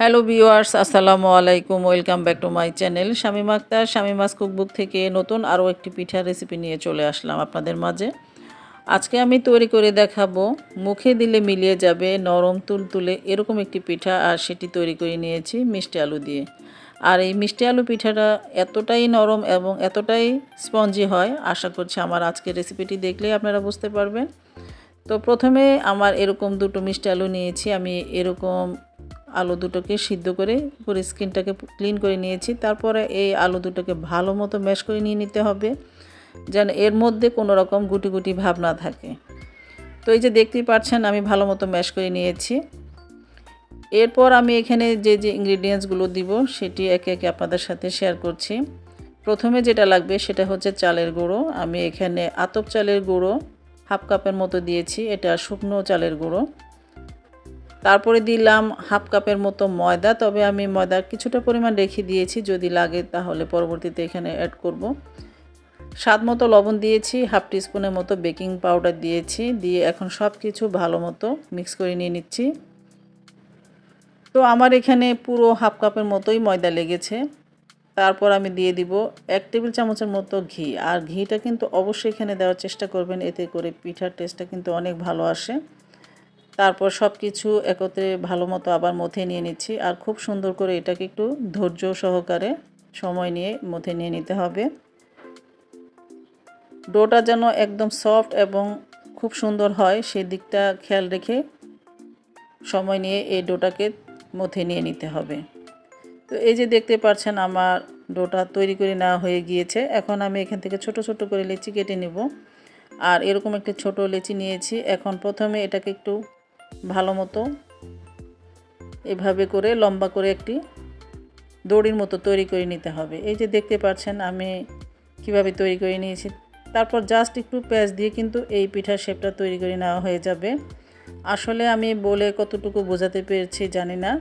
Hello viewers আসসালামু আলাইকুম welcome back to my channel Shamim Akhtar Shamima's cookbook থেকে নতুন আরও একটি পিঠার রেসিপি নিয়ে চলে আসলাম আপনাদের মাঝে। আজকে আমি তৈরি করে দেখাবো, মুখে দিলে মিলিয়ে যাবে নরম তুলতুলে এরকম একটি পিঠা, আর সেটি তৈরি করে নিয়েছি মিষ্টি আলু দিয়ে। আর এই মিষ্টি আলু পিঠাটা এতটাই নরম এবং এতটাই স্পঞ্জি হয়, আশা করছি আমার আজকের রেসিপিটি দেখলেই আপনারা বুঝতে পারবেন। তো প্রথমে আমার এরকম দুটো মিষ্টি আলু নিয়েছি, আমি এরকম আলু দুটোকে সিদ্ধ করে পুরো স্কিনটাকে ক্লিন করে নিয়েছি। তারপরে এই আলু দুটোকে ভালো মতো ম্যাশ করে নিয়ে নিতে হবে, যেন এর মধ্যে কোনো রকম গুটি গুটি ভাব না থাকে। তো এই যে দেখতেই পাচ্ছেন, আমি ভালো মতো ম্যাশ করে নিয়েছি। এরপর আমি এখানে যে যে ইনগ্রিডিয়েন্টসগুলো দিব, সেটি একে একে আপনাদের সাথে শেয়ার করছি। প্রথমে যেটা লাগবে, সেটা হচ্ছে চালের গুঁড়ো। আমি এখানে আতপ চালের গুঁড়ো, হাফ কাপের মতো দিয়েছি। এটা শুকনো চালের গুঁড়ো। তারপরে দিলাম হাফ কাপের মতো ময়দা, তবে আমি ময়দা কিছুটা পরিমাণ রেখে দিয়েছি, যদি লাগে তাহলে পরবর্তীতে এখানে অ্যাড করব। স্বাদ মতো লবণ দিয়েছি, হাফ টিস্পুনের মতো বেকিং পাউডার দিয়েছি, দিয়ে এখন সব কিছু ভালো মতো মিক্স করে নিয়ে নিচ্ছি। তো আমার এখানে পুরো হাফ কাপের মতোই ময়দা লেগেছে। তারপর আমি দিয়ে দিব এক টেবিল চামচের মতো ঘি, আর ঘিটা কিন্তু অবশ্যই এখানে দেওয়ার চেষ্টা করবেন, এতে করে পিঠার টেস্টটা কিন্তু অনেক ভালো আসে। তারপর সব কিছু একত্রে ভালো মতো আবার মথে নিয়ে নিচ্ছি। আর খুব সুন্দর করে এটাকে একটু ধৈর্য সহকারে সময় নিয়ে মথে নিয়ে নিতে হবে। ডোটা যেন একদম সফট এবং খুব সুন্দর হয় সেই দিকটা খেয়াল রেখে সময় নিয়ে এই ডোটাকে মথে নিয়ে নিতে হবে। তো এই যে দেখতে পাচ্ছেন, আমার ডোটা তৈরি করে নেওয়া হয়ে গিয়েছে। এখন আমি এখান থেকে ছোট ছোট করে লেচি কেটে নেব। আর এরকম একটি ছোট লেচি নিয়েছি। এখন প্রথমে এটাকে একটু ভালো মতো এভাবে করে লম্বা করে একটি দড়ির মতো তৈরি করে নিতে হবে। এই যে দেখতে পাচ্ছেন আমি কীভাবে তৈরি করে নিয়েছি। তারপর জাস্ট একটু পেঁয়াজ দিয়ে কিন্তু এই পিঠার শেপটা তৈরি করে নেওয়া হয়ে যাবে। আসলে আমি বলে কতটুকু বোঝাতে পেরেছি জানি না,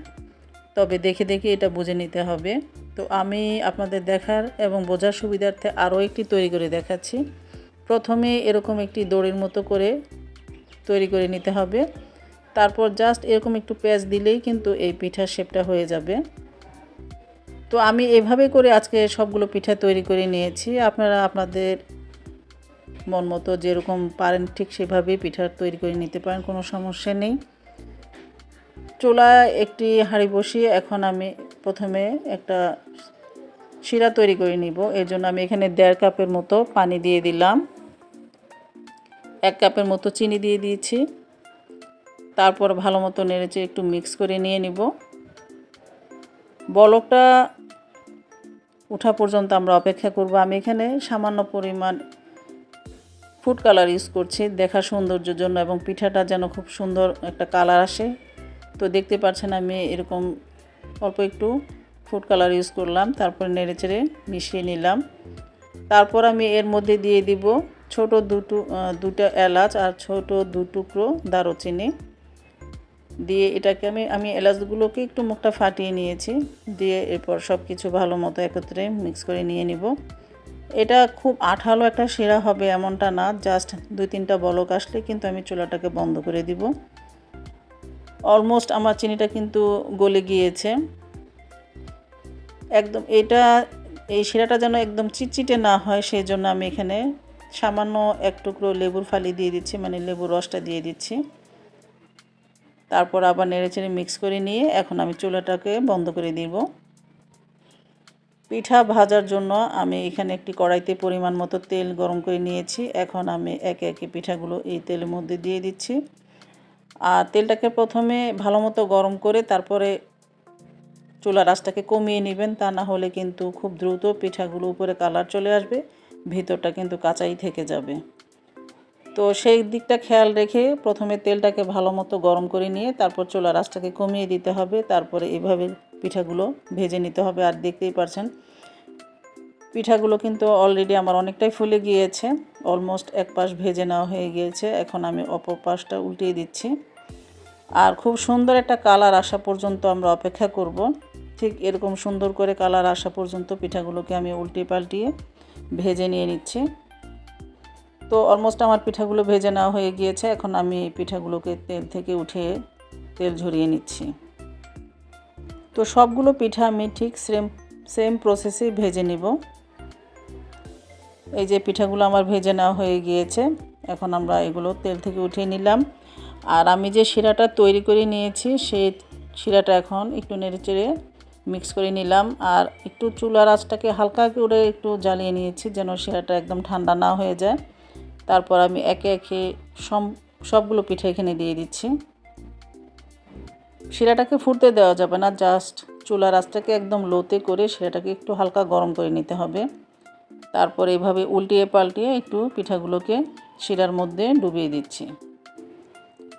তবে দেখে দেখে এটা বুঝে নিতে হবে। তো আমি আপনাদের দেখার এবং বোঝার সুবিধার্থে আরও একটি তৈরি করে দেখাচ্ছি। প্রথমে এরকম একটি দড়ির মতো করে তৈরি করে নিতে হবে। তারপর জাস্ট এরকম একটু পেঁয়াজ দিলেই কিন্তু এই পিঠার শেপটা হয়ে যাবে। তো আমি এভাবে করে আজকে সবগুলো পিঠা তৈরি করে নিয়েছি। আপনারা আপনাদের মন মতো যেরকম পারেন ঠিক সেভাবেই পিঠা তৈরি করে নিতে পারেন, কোনো সমস্যা নেই। চুলায় একটি হাঁড়ি বসিয়ে এখন আমি প্রথমে একটা শিরা তৈরি করে নিব। এর জন্য আমি এখানে দেড় কাপের মতো পানি দিয়ে দিলাম। এক কাপের মতো চিনি দিয়ে দিয়েছি। তারপর ভালো মতো নেড়েচে একটু মিক্স করে নিয়ে নিব। বলকটা ওঠা পর্যন্ত আমরা অপেক্ষা করব। আমি এখানে সামান্য পরিমাণ ফুড কালার ইউজ করছি দেখা সৌন্দর্যের জন্য এবং পিঠাটা যেন খুব সুন্দর একটা কালার আসে। তো দেখতে পাচ্ছেন আমি এরকম অল্প একটু ফুড কালার ইউজ করলাম, তারপরে নেড়ে চেড়ে মিশিয়ে নিলাম। তারপর আমি এর মধ্যে দিয়ে দিব ছোট দুটো দুটো এলাচ আর ছোট দু টুকরো দারুচিনি। দিয়ে এটাকে আমি আমি এলাচগুলোকে একটু মুখটা ফাটিয়ে নিয়েছি। দিয়ে এরপর সব কিছু ভালো মতো একত্রে মিক্স করে নিয়ে নিব। এটা খুব আঠালো একটা শিরা হবে এমনটা না জাস্ট দুই তিনটা বলক আসলে কিন্তু আমি চুলাটাকে বন্ধ করে দিব। অলমোস্ট আমার চিনিটা কিন্তু গলে গিয়েছে। একদম এটা, এই শিরাটা যেন একদম চিটচিটে না হয় সেই জন্য আমি এখানে সামান্য এক টুকরো লেবুর ফালি দিয়ে দিচ্ছি মানে লেবুর রসটা দিয়ে দিচ্ছি। তারপর আবার নেড়েচেড়ে মিক্স করে নিয়ে এখন আমি চুলাটাকে বন্ধ করে দিব। পিঠা ভাজার জন্য আমি এখানে একটি কড়াইতে পরিমাণ মতো তেল গরম করে নিয়েছি। এখন আমি একে একে পিঠাগুলো এই তেলের মধ্যে দিয়ে দিচ্ছি। আর তেলটাকে প্রথমে ভালো মতো গরম করে তারপরে চুলা আঁচটাকে কমিয়ে নেবেন, তা না হলে কিন্তু খুব দ্রুত পিঠাগুলো উপরে কালার চলে আসবে, ভিতরটা কিন্তু কাঁচাই থেকে যাবে। তো সেই দিকটা খেয়াল রেখে প্রথমে তেলটাকে ভালো মতো গরম করে নিয়ে তারপর চোলা আঁচটাকে কমিয়ে দিতে হবে। তারপরে এভাবে পিঠাগুলো ভেজে নিতে হবে। আর দেখতেই পারছেন, পিঠাগুলো কিন্তু অলরেডি আমার অনেকটাই ফুলে গিয়েছে। অলমোস্ট এক পাশ ভেজে নেওয়া হয়ে গিয়েছে। এখন আমি অপর পাশটা উল্টিয়ে দিচ্ছি। আর খুব সুন্দর একটা কালার আসা পর্যন্ত আমরা অপেক্ষা করব। ঠিক এরকম সুন্দর করে কালার আসা পর্যন্ত পিঠাগুলোকে আমি উল্টে পাল্টিয়ে ভেজে নিয়ে নিচ্ছি। তো অলমোস্ট আমার পিঠাগুলো ভেজে নেওয়া হয়ে গিয়েছে। এখন আমি পিঠাগুলোকে তেল থেকে উঠে তেল ঝরিয়ে নিচ্ছি। তো সবগুলো পিঠা আমি ঠিক সেম সেম প্রসেসে ভেজে নিব। এই যে পিঠাগুলো আমার ভেজে নেওয়া হয়ে গিয়েছে, এখন আমরা এগুলো তেল থেকে উঠিয়ে নিলাম। আর আমি যে শিরাটা তৈরি করে নিয়েছি, সেই শিরাটা এখন একটু নেড়ে চেড়ে মিক্স করে নিলাম। আর একটু চুলার আঁচটাকে হালকা করে একটু জ্বালিয়ে নিয়েছি, যেন শিরাটা একদম ঠান্ডা না হয়ে যায়। তারপর আমি একে একে সব সবগুলো পিঠা এখানে দিয়ে দিচ্ছি। শিরাটাকে ফুটতে দেওয়া যাবে না জাস্ট চুলার আঁচটাকে একদম লোতে করে শিরাটাকে একটু হালকা গরম করে নিতে হবে। তারপর এইভাবে উল্টিয়ে পাল্টিয়ে একটু পিঠাগুলোকে শিরার মধ্যে ডুবিয়ে দিচ্ছি।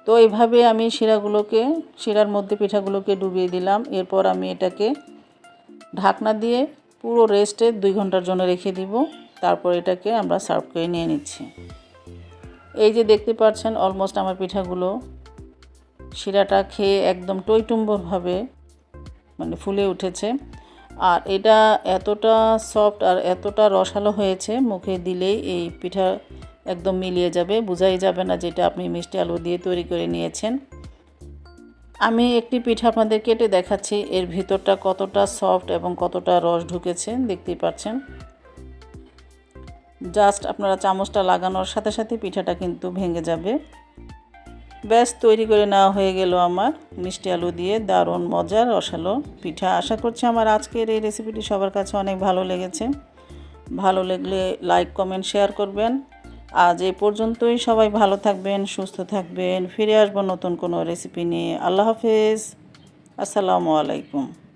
তো এইভাবে আমি শিরাগুলোকে, শিরার মধ্যে পিঠাগুলোকে ডুবিয়ে দিলাম। এরপর আমি এটাকে ঢাকনা দিয়ে পুরো রেস্টে দুই ঘণ্টার জন্য রেখে দিব। তারপর এটাকে আমরা সার্ভ করে নিয়ে নিচ্ছি। এই যে দেখতে পাচ্ছেন অলমোস্ট আমার পিঠাগুলো, শিরাটা খেয়ে একদম টইটুম্বরভাবে মানে ফুলে উঠেছে। আর এটা এতটা সফট আর এতটা রসালো হয়েছে, মুখে দিলেই এই পিঠা একদম মিলিয়ে যাবে। বোঝাই যাবে না যেটা আপনি মিষ্টি আলু দিয়ে তৈরি করে নিয়েছেন। আমি একটি পিঠা আপনাদের কেটে দেখাচ্ছি, এর ভিতরটা কতটা সফট এবং কতটা রস ঢুকেছে, দেখতেই পাচ্ছেন। জাস্ট আপনারা চামচটা লাগানোর সাথে সাথে পিঠাটা কিন্তু ভেঙে যাবে। ব্যাস, তৈরি করে নেওয়া হয়ে গেল আমার মিষ্টি আলু দিয়ে দারুণ মজার রসালো পিঠা। আশা করছি আমার আজকের এই রেসিপিটি সবার কাছে অনেক ভালো লেগেছে। ভালো লাগলে লাইক কমেন্ট শেয়ার করবেন। আজ এই পর্যন্তই। সবাই ভালো থাকবেন, সুস্থ থাকবেন। ফিরে আসব নতুন কোনো রেসিপি নিয়ে। আল্লাহ হাফেজ। আসসালামু আলাইকুম।